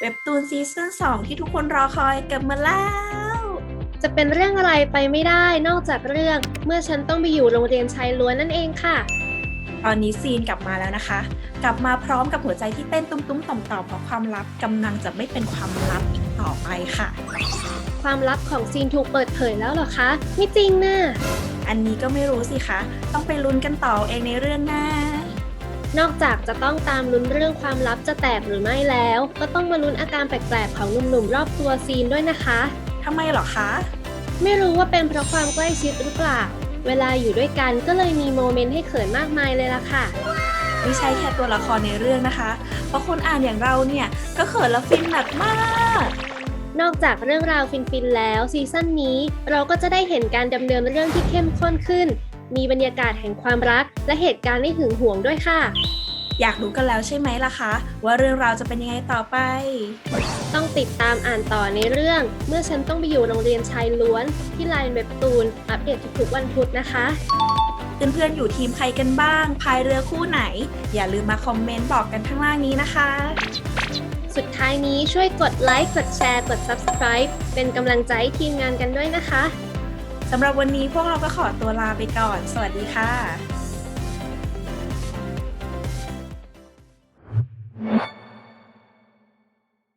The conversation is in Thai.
เว็บตูนซีซั่น2 ที่ทุกคนรอคอยกลับมาแล้ว จะเป็นเรื่องอะไรไปไม่ได้นอกจากเรื่องเมื่อฉันต้องไปอยู่โรงเรียนชายล้วนนั่นเองค่ะ ตอนนี้ซีนกลับมาแล้วนะคะ กลับมาพร้อมกับหัวใจที่เต้นตุ้มๆต่อมๆเพราะความลับกำลังจะไม่เป็นความลับอีกต่อไปค่ะ ความลับของซีนถูกเปิดเผยแล้วเหรอคะ ไม่จริงนะ่ะอันนี้ก็ไม่รู้สิคะ ต้องไปลุ้นกันต่อเองในเรื่องหน้า นอกจากจะต้องตามลุ้นเรื่องความลับจะแตกหรือไม่แล้ว ก็ต้องมาลุ้นอาการแปลกๆของหนุ่มๆรอบตัวซีนด้วยนะคะ ทำไมเหรอคะ ไม่รู้ว่าเป็นเพราะความใกล้ชิดหรือเปล่า เวลาอยู่ด้วยกันก็เลยมีโมเมนต์ให้เขินมากมายเลยล่ะค่ะ ไม่ใช่แค่ตัวละครในเรื่องนะคะ เพราะคนอ่านอย่างเราเนี่ยก็เขินและฟินหนักมาก นอกจากเรื่องราวฟินๆแล้วซีซั่นนี้เราก็จะได้เห็นการดำเนินเรื่องที่เข้มข้นขึ้น มีบรรยากาศแห่งความรัก และเหตุการณ์ที่หึงหวงด้วยค่ะ อยากรู้กันแล้วใช่ไหมล่ะคะ ว่าเรื่องราวจะเป็นยังไงต่อไป ต้องติดตามอ่านต่อในเรื่อง เมื่อฉันต้องไปอยู่โรงเรียนชายล้วน ที่ไลน์เว็บตูน อัปเดตทุกๆวันพุธนะคะเพื่อนๆอยู่ทีมใครกันบ้างพายเรือคู่ไหน อย่าลืมมาคอมเมนต์บอกกันข้างล่างนี้นะคะ สุดท้ายนี้ช่วยกดไลค์กดแชร์กด subscribe เป็นกำลังใจให้ทีมงานกันด้วยนะคะ สำหรับวันนี้พวกเราก็ขอตัวลาไปก่อน สวัสดีค่ะ